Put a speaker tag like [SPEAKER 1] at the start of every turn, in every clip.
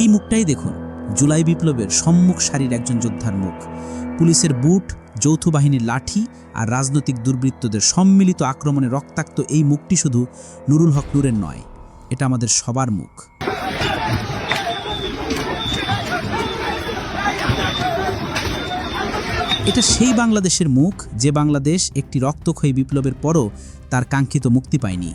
[SPEAKER 1] এই মুখটাই দেখুন, জুলাই বিপ্লবের সম্মুখ সারির একজন যোদ্ধার মুখ। পুলিশের বুট, যৌথ বাহিনীর লাঠি আর রাজনৈতিক দুর্বৃত্তদের সম্মিলিত আক্রমণে রক্তাক্ত এই মুখটি শুধু নুরুল হক নুরের নয়, এটা আমাদের সবার মুখ। এটা সেই বাংলাদেশের মুখ যে বাংলাদেশ একটি রক্তক্ষয়ী বিপ্লবের পরও তার কাঙ্ক্ষিত মুক্তি পায়নি।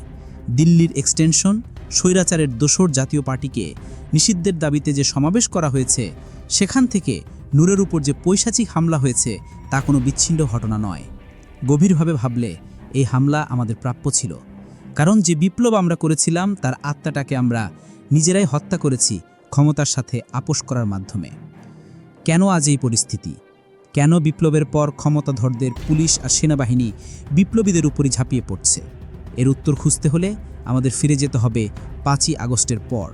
[SPEAKER 1] দিল্লির এক্সটেনশন স্বৈরাচারের দোসর জাতীয় পার্টিকে নিষিদ্ধের দাবিতে যে সমাবেশ করা হয়েছে, সেখান থেকে নূরের উপর যে পৈশাচিক হামলা হয়েছে, তা কোনো বিচ্ছিন্ন ঘটনা নয়। গভীরভাবে ভাবলে এই হামলা আমাদের প্রাপ্য ছিল। কারণ যে বিপ্লব আমরা করেছিলাম, তার আত্মাটাকে আমরা নিজেরাই হত্যা করেছি ক্ষমতার সাথে আপোষ করার মাধ্যমে। কেন আজ এই পরিস্থিতি? কেন বিপ্লবের পর ক্ষমতাধরদের পুলিশ আর সেনাবাহিনী বিপ্লবীদের উপরই ঝাঁপিয়ে পড়ছে? এর উত্তর খুঁজতে হলে আমাদের ফিরে যেতে হবে পাঁচই আগস্টের পর।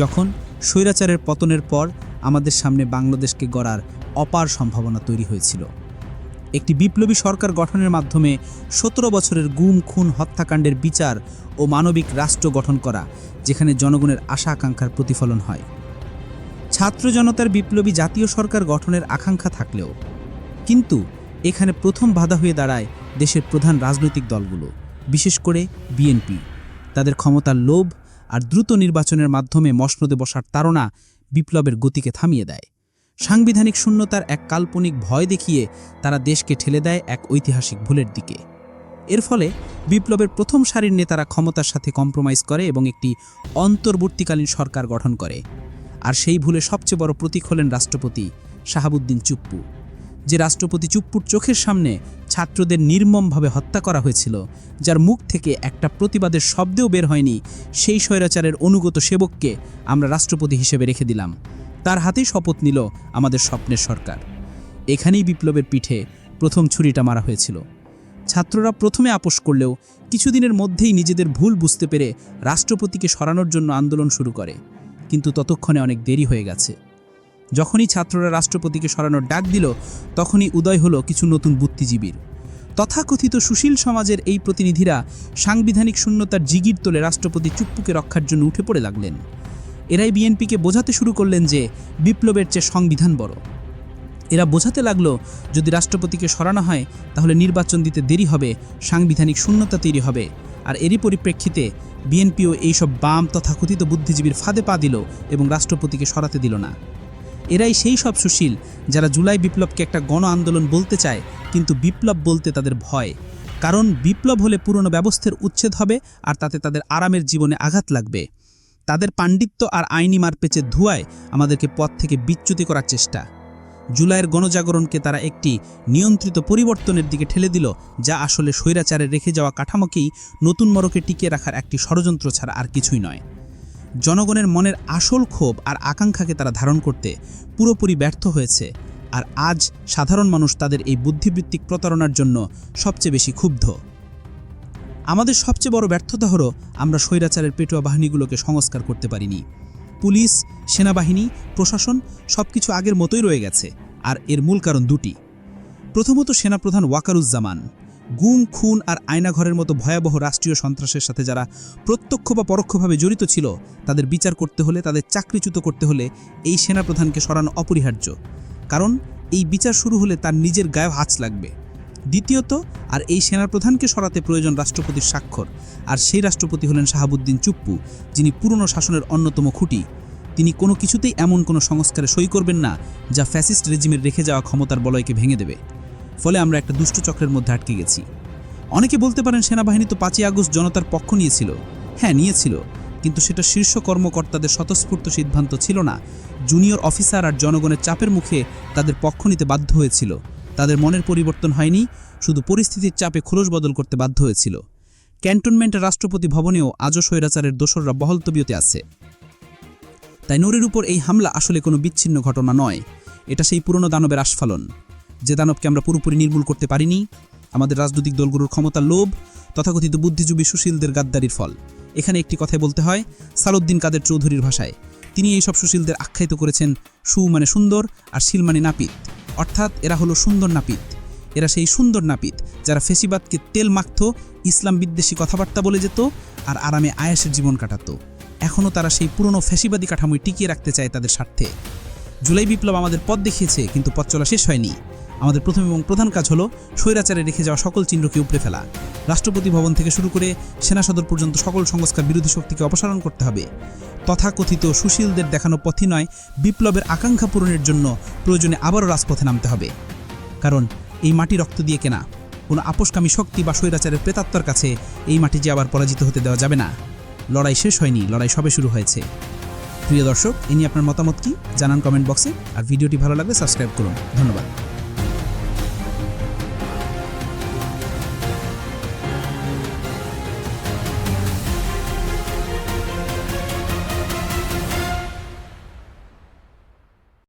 [SPEAKER 1] যখন স্বৈরাচারের পতনের পর আমাদের সামনে বাংলাদেশকে গড়ার অপার সম্ভাবনা তৈরি হয়েছিল। একটি বিপ্লবী সরকার গঠনের মাধ্যমে সতেরো বছরের গুম, খুন, হত্যাকাণ্ডের বিচার ও মানবিক রাষ্ট্র গঠন করা, যেখানে জনগণের আশা আকাঙ্ক্ষার প্রতিফলন হয়। ছাত্র জনতার বিপ্লবী জাতীয় সরকার গঠনের আকাঙ্ক্ষা থাকলেও, কিন্তু এখানে প্রথম বাধা হয়ে দাঁড়ায় দেশের প্রধান রাজনৈতিক দলগুলো, বিশেষ করে বিএনপি। তাদের ক্ষমতার লোভ আর দ্রুত নির্বাচনের মাধ্যমে মসনদে বসার তাড়না বিপ্লবের গতিকে থামিয়ে দেয়। সাংবিধানিক শূন্যতার এক কাল্পনিক ভয় দেখিয়ে তারা দেশকে ঠেলে দেয় এক ঐতিহাসিক ভুলের দিকে। এর ফলে বিপ্লবের প্রথম সারির নেতারা ক্ষমতার সাথে কম্প্রোমাইজ করে এবং একটি অন্তর্বর্তীকালীন সরকার গঠন করে। আর সেই ভুলে সবচেয়ে বড় প্রতীক হলেন রাষ্ট্রপতি শাহাবুদ্দিন চুপ্পু। যে রাষ্ট্রপতি চুপ্পুর চোখের সামনে ছাত্রদের নির্মমভাবে হত্যা করা হয়েছিল, যার মুখ থেকে একটা প্রতিবাদের শব্দেও বের হয়নি, সেই স্বৈরাচারের অনুগত সেবককে আমরা রাষ্ট্রপতি হিসেবে রেখে দিলাম। তার হাতেই শপথ নিল আমাদের স্বপ্নের সরকার। এখানেই বিপ্লবের পিঠে প্রথম ছুরিটা মারা হয়েছিল। ছাত্ররা প্রথমে আপোষ করলেও কিছুদিনের মধ্যেই নিজেদের ভুল বুঝতে পেরে রাষ্ট্রপতিকে সরানোর জন্য আন্দোলন শুরু করে। কিন্তু ততক্ষণে অনেক দেরি হয়ে গেছে। যখনই ছাত্ররা রাষ্ট্রপতিকে সরানোর ডাক দিল, তখনই উদয় হলো কিছু নতুন বুদ্ধিজীবীর। তথাকথিত সুশীল সমাজের এই প্রতিনিধিরা সাংবিধানিক শূন্যতার জিগির তোলে রাষ্ট্রপতি চুপ্পুকে রক্ষার জন্য উঠে পড়ে লাগলেন। এরাই বিএনপিকে বোঝাতে শুরু করলেন যে, বিপ্লবের চেয়ে সংবিধান বড়। এরা বোঝাতে লাগল, যদি রাষ্ট্রপতিকে সরানো হয়, তাহলে নির্বাচন দিতে দেরি হবে, সাংবিধানিক শূন্যতা তৈরি হবে। আর এরই পরিপ্রেক্ষিতে, বিএনপিও এইসব বাম তথাকথিত বুদ্ধিজীবীর ফাঁদে পা দিল এবং রাষ্ট্রপতিকে সরাতে দিল না। এরাই সেই সব সুশীল যারা জুলাই বিপ্লবকে একটা গণ আন্দোলন বলতে চায়, কিন্তু বিপ্লব বলতে তাদের ভয়। কারণ বিপ্লব হলে পুরনো ব্যবস্থার উচ্ছেদ হবে আর তাতে তাদের আরামের জীবনে আঘাত লাগবে। তাদের পাণ্ডিত্য আর আইনি মারপেচের ধুয়ায় আমাদেরকে পথ থেকে বিচ্যুতি করার চেষ্টা। জুলাইয়ের গণজাগরণকে তারা একটি নিয়ন্ত্রিত পরিবর্তনের দিকে ঠেলে দিল, যা আসলে স্বৈরাচারে রেখে যাওয়া কাঠামোকেই নতুন মরকে টিকিয়ে রাখার একটি ষড়যন্ত্র ছাড়া আর কিছুই নয়। জনগণের মনের আসল ক্ষোভ আর আকাঙ্ক্ষাকে তারা ধারণ করতে পুরোপুরি ব্যর্থ হয়েছে আর আজ সাধারণ মানুষ তাদের এই বুদ্ধিবৃত্তিক প্রতারণার জন্য সবচেয়ে বেশি ক্ষুব্ধ। আমাদের সবচেয়ে বড় ব্যর্থতা হলো আমরা স্বৈরাচারের পেটুয়া বাহিনীগুলোকে সংস্কার করতে পারিনি। পুলিশ, সেনাবাহিনী, প্রশাসন সবকিছু আগের মতোই রয়ে গেছে, আর এর মূল কারণ দুটি। প্রথমত সেনাপ্রধান ওয়াকারুজ্জামান। গুম, খুন আর আয়নাঘরের মতো ভয়াবহ রাষ্ট্রীয় সন্ত্রাসের সাথে যারা প্রত্যক্ষ বা পরোক্ষভাবে জড়িত ছিল, তাদের বিচার করতে হলে, তাদের চাকরিচ্যুত করতে হলে এই সেনাপ্রধানকে সরানো অপরিহার্য। কারণ, এই বিচার শুরু হলে তার নিজের গায়ে হাঁচ লাগবে। দ্বিতীয়ত, আর এই সেনাপ্রধানকে সরাতে প্রয়োজন রাষ্ট্রপতির স্বাক্ষর। আর সেই রাষ্ট্রপতি হলেন শাহাবুদ্দিন চুপ্পু, যিনি পুরনো শাসনের অন্যতম খুঁটি। তিনি কোনো কিছুতেই এমন কোনো সংস্কারে সই করবেন না, যা ফ্যাসিস্ট রেজিমের রেখে যাওয়া ক্ষমতার বলয়কে ভেঙে দেবে। ফলে আমরা একটা দুষ্ট চক্রের মধ্যে আটকে গেছি। অনেকে বলতে পারেন সেনাবাহিনী তো পাঁচই আগস্ট জনতার পক্ষ নিয়েছিল। হ্যাঁ নিয়েছিল। কিন্তু সেটা শীর্ষ কর্মকর্তাদের স্বতঃস্ফূর্ত সিদ্ধান্ত ছিল না। জুনিয়র অফিসার আর জনগণের চাপের মুখে তাদের পক্ষ নিতে বাধ্য হয়েছিল। তাদের মনের পরিবর্তন হয়নি, শুধু পরিস্থিতির চাপে খোলস বদল করতে বাধ্য হয়েছিল। ক্যান্টনমেন্টের রাষ্ট্রপতি ভবনেও আজও স্বৈরাচারের দোসররা বহল তবিয়তে আছে। তাই নূরের উপর এই হামলা আসলে কোনো বিচ্ছিন্ন ঘটনা নয়। এটা সেই পুরনো দানবের আস্ফালন। যে দানবকে আমরা পুরোপুরি নির্মূল করতে পারিনি, আমাদের রাজনৈতিক দলগুলোর ক্ষমতার লোভ, তথাকথিত বুদ্ধিজীবী সুশীলদের গাদ্দারির ফল। এখানে একটি কথাই বলতে হয় সালুদ্দিন কাদের চৌধুরীর ভাষায়। তিনি এই সব সুশীলদের আখ্যায়িত করেছেন সু মানে সুন্দর আর শিল মানে নাপিত। অর্থাৎ এরা হলো সুন্দর নাপিত। এরা সেই সুন্দর নাপিত যারা ফেসিবাদকে তেল মাখত, ইসলাম বিদ্বেষী কথাবার্তা বলে যেত আর আরামে আয়াসের জীবন কাটাত। এখনও তারা সেই পুরনো ফ্যাসিবাদী কাঠামোয় টিকিয়ে রাখতে চায় তাদের স্বার্থে। জুলাই বিপ্লব আমাদের পথ দেখিয়েছে, কিন্তু পথ চলা শেষ হয়নি। আমাদের প্রথম এবং প্রধান কাজ হলো স্বৈরাচারে রেখে যাওয়া সকল চিহ্নকে উপড়ে ফেলা। রাষ্ট্রপতি ভবন থেকে শুরু করে সেনা সদর পর্যন্ত সকল সংস্কার বিরোধী শক্তিকে অপসারণ করতে হবে। তথাকথিত সুশীলদের দেখানো পথই নয়, বিপ্লবের আকাঙ্ক্ষা পূরণের জন্য প্রয়োজনে আবারও রাজপথে নামতে হবে। কারণ এই মাটি রক্ত দিয়ে কেনা, কোনো আপোষকামী শক্তি বা স্বৈরাচারের প্রেতাত্মার কাছে এই মাটি যে আবার পরাজিত হতে দেওয়া যাবে না। লড়াই শেষ হয়নি, লড়াই সবে শুরু হয়েছে। প্রিয় দর্শক, এ নিয়ে আপনার মতামত কি? জানান কমেন্ট বক্সে, আর ভিডিওটি ভালো লাগলে সাবস্ক্রাইব করুন। ধন্যবাদ।